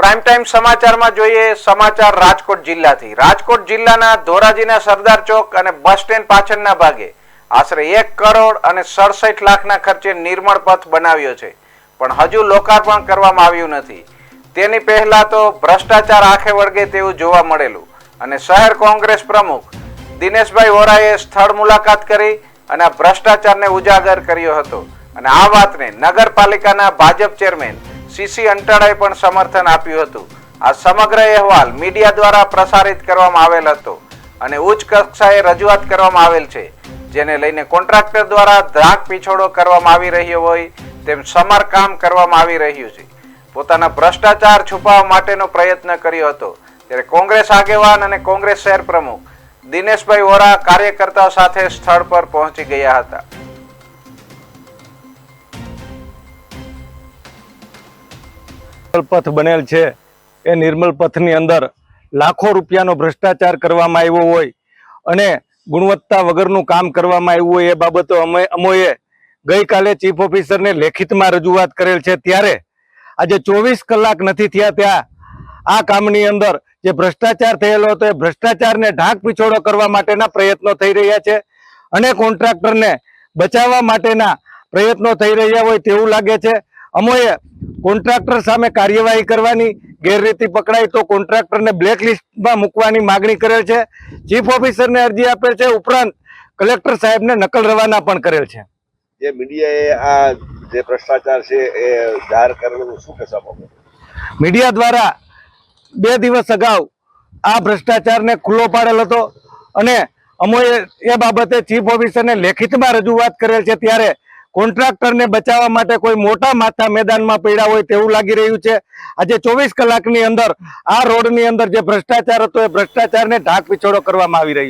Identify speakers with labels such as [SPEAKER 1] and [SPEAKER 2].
[SPEAKER 1] Prime time સમાચારમાં જોઈએ સમાચાર રાજકોટ જિલ્લાથી. રાજકોટ જિલ્લાના ધોરાજીના સરદાર ચોક અને બસ સ્ટેન્ડ પાછળના ભાગે આશરે એક કરોડ અને સડસઠ લાખના ખર્ચે નિર્મળ પથ બનાવ્યો છે. પણ હજુ લોકાર્પણ કરવામાં આવ્યું નથી. તેની પહેલા તો ભ્રષ્ટાચાર આંખે વળગે તેવું જોવા મળેલું અને શહેર કોંગ્રેસ પ્રમુખ દિનેશભાઈ વોરાએ સ્થળ મુલાકાત કરી અને ભ્રષ્ટાચારને ઉજાગર કર્યો હતો. અને આ વાતને નગરપાલિકાના ભાજપ ચેરમેન સીસી અંટાળાએ પણ સમર્થન આપ્યું હતું. આ સમગ્ર અહેવાલ મીડિયા દ્વારા પ્રસારિત કરવામાં આવેલ હતો અને ઉચ્ચ કક્ષાએ રજૂઆત કરવામાં આવેલ છે. જેને લઈને કોન્ટ્રાક્ટર દ્વારા ધાક પીછોડો કરવામાં આવી રહ્યો હોય તેમ સમારકામ કરવામાં આવી રહ્યું છે. પોતાના ભ્રષ્ટાચાર છુપાવવા માટેનો પ્રયત્ન કર્યો હતો. ત્યારે કોંગ્રેસ આગેવાન અને કોંગ્રેસ શહેર પ્રમુખ દિનેશભાઈ વોરા કાર્યકર્તાઓ સાથે સ્થળ પર પહોંચી ગયા હતા.
[SPEAKER 2] પથ બનેલ છે. એ નિર્મલ પથની અંદર લાખો રૂપિયાનો ભ્રષ્ટાચાર કરવામાં આવ્યો હોય અને ગુણવત્તા વગરનું કામ કરવામાં આવ્યું હોય એ બાબતો અમે અમોએ ગઈકાલે ચીફ ઓફિસરને લેખિતમાં રજૂઆત કરેલ છે. ત્યારે આજે ચોવીસ કલાક નથી થયા ત્યાં આ કામની અંદર જે ભ્રષ્ટાચાર થયેલો હતો એ ભ્રષ્ટાચારને ઢાંક પીછોડો કરવા માટેના પ્રયત્નો થઈ રહ્યા છે. અને કોન્ટ્રાક્ટરને બચાવવા માટેના પ્રયત્નો થઈ રહ્યા હોય તેવું લાગે છે. અમોએ કોન્ટ્રાક્ટર સામે કાર્યવાહી કરવાની ગેરરીતિ પકડાય તો કોન્ટ્રાક્ટરને બ્લેક લિસ્ટમાં મૂકવાની માગણી કરેલ છે. ચીફ ઓફિસરને અરજી આપેલ છે. ઉપરાંત કલેક્ટર સાહેબને નકલ રવાના પણ કરેલ છે.
[SPEAKER 3] જે મીડિયાએ આ જે ભ્રષ્ટાચાર છે એ જાહેર કરેલું શું કહેશો
[SPEAKER 2] મીડિયા દ્વારા બે દિવસ અગાઉ આ ભ્રષ્ટાચારને ખુલ્લો પાડેલ હતો અને અમોએ એ બાબતે ચીફ ઓફિસરને લેખિતમાં રજૂઆત કરેલ છે. ત્યારે કોન્ટ્રાક્ટરને બચાવવા માટે કોઈ મોટા માથા મેદાનમાં પડ્યા હોય તેવું લાગી રહ્યું છે. આજે ચોવીસ કલાકની અંદર આ રોડની અંદર જે ભ્રષ્ટાચાર હતો એ ભ્રષ્ટાચારને ઢાક પીછોડો કરવામાં આવી રહ્યો